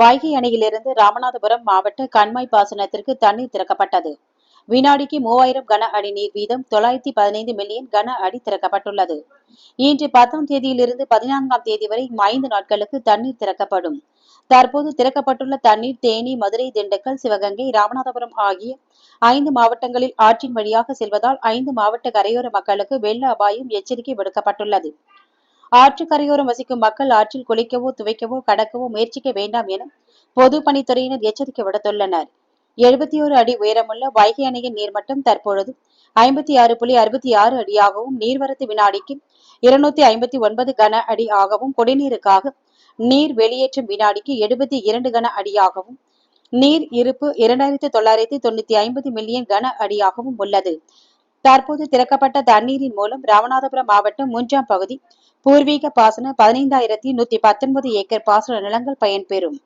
வைகை அணையிலிருந்து ராமநாதபுரம் மாவட்ட கண்மாய் பாசனத்திற்கு தண்ணீர் திறக்கப்பட்டது. வினாடிக்கு மூவாயிரம் கன அடி நீர் வீதம் தொள்ளாயிரத்தி பதினைந்து மில்லியன் கன அடி திறக்கப்பட்டுள்ளது. இன்று பத்தாம் தேதியிலிருந்து பதினான்காம் தேதி வரை ஐந்து நாட்களுக்கு தண்ணீர் திறக்கப்படும். தற்போது திறக்கப்பட்டுள்ள தண்ணீர் தேனி மதுரை திண்டுக்கல் சிவகங்கை ராமநாதபுரம் ஆகிய ஐந்து மாவட்டங்களில் ஆற்றின் வழியாக செல்வதால் ஐந்து மாவட்ட கரையோர மக்களுக்கு வெள்ள அபாயம் எச்சரிக்கை விடுக்கப்பட்டுள்ளது. ஆற்று கரையோரம் வசிக்கும் மக்கள் ஆற்றில் குளிக்கவோ துவைக்கவோ கடக்கவோ முயற்சிக்க வேண்டாம் என பொதுப்பணித்துறையினர் எச்சரிக்கை விடுத்துள்ளனர். எழுபத்தி ஒரு அடி உயரமுள்ள வைகை அணையின் நீர்மட்டம் தற்பொழுது ஐம்பத்தி ஆறு புள்ளி அறுபத்தி ஆறு அடியாகவும் நீர்வரத்து வினாடிக்கு இருநூத்தி ஐம்பத்தி ஒன்பது கன அடி ஆகவும் குடிநீருக்காக நீர் வெளியேற்றும் வினாடிக்கு எழுபத்தி இரண்டு கன அடியாகவும் நீர் இருப்பு இரண்டாயிரத்தி தொள்ளாயிரத்தி தொண்ணூத்தி ஐம்பது மில்லியன் கன அடியாகவும் உள்ளது. தற்போது திறக்கப்பட்ட தண்ணீரின் மூலம் ராமநாதபுரம் மாவட்டம் மூன்றாம் பகுதி பூர்வீக பாசன பதினைந்தாயிரத்தி நூத்தி பத்தொன்பது ஏக்கர் பாசன நிலங்கள் பயன்பெறும்.